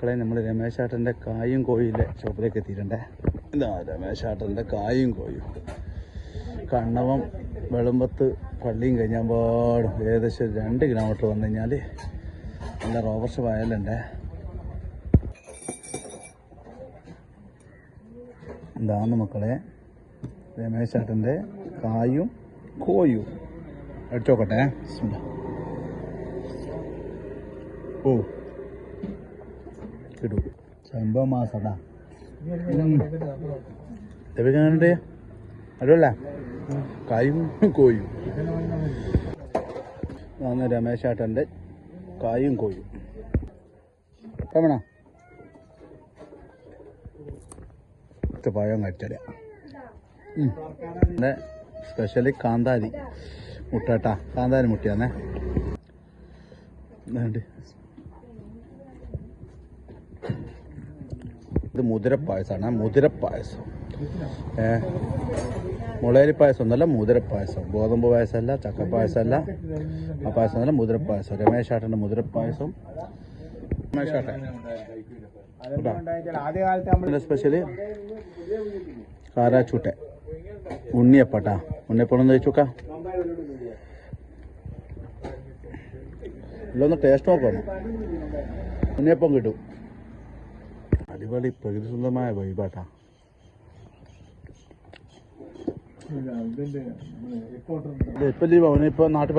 മക്കളെ നമ്മൾ രമേശാട്ടന്റെ കായും കോയിലെ ഷോപ്പിലേക്ക് എത്തിയിട്ടുണ്ടേ. എന്താ രമേശാട്ടന്റെ കായും കോയും കണ്ണവം വെളുമ്പത്ത് പള്ളിയും കഴിഞ്ഞാൽ പാടും. ഏകദേശം രണ്ട് കിലോമീറ്റർ വന്നു കഴിഞ്ഞാൽ നല്ല റോബർഷ വയലുണ്ടേ. ഇതാണ് മക്കളെ രമേശാട്ടന്റെ കായും കോയും അടിച്ചോക്കട്ടെ. ഓ. കിടു സംഭവം മാസടാ. എവിടെ അല്ല കായും കോയും. അന്ന് രമേശാട്ടന്റെ കായും കോയും. തവണ പഴം കറ്റല എന്റെ സ്പെഷ്യലി കാന്താരി മുട്ടാട്ടാ കാന്താരി മുട്ടയാന്നേ. ഇത് മുതിരപ്പായസമാണ് മുതിരപ്പായസം. ഏ? മുളയരി പായസം ഒന്നല്ല മുതിരപ്പായസം. ഗോതമ്പ് പായസമല്ല ചക്കപ്പായസമല്ല ആ പായസം ഒന്നല്ല മുതിരപ്പായസം. രമേശാട്ടന്റെ മുതിരപ്പായസം. രമേശാട്ടൻ. കേട്ടോ? സ്പെഷ്യൽ കാരാച്ചൂട്ടെ. ഉണ്ണിയപ്പട്ടാ ഉണ്ണിയപ്പം ഒന്ന് കഴിച്ചു നോക്കാം ഇല്ലൊന്ന് ടേസ്റ്റ് നോക്കണം ഉണ്ണിയപ്പം കിട്ടും. അടിപൊളി പ്രകൃതിസുന്ദരമായ വൈബാട്ടാ. ഇപ്പൊ ലീവ് അവനിപ്പോൾ നാട്ടിൽ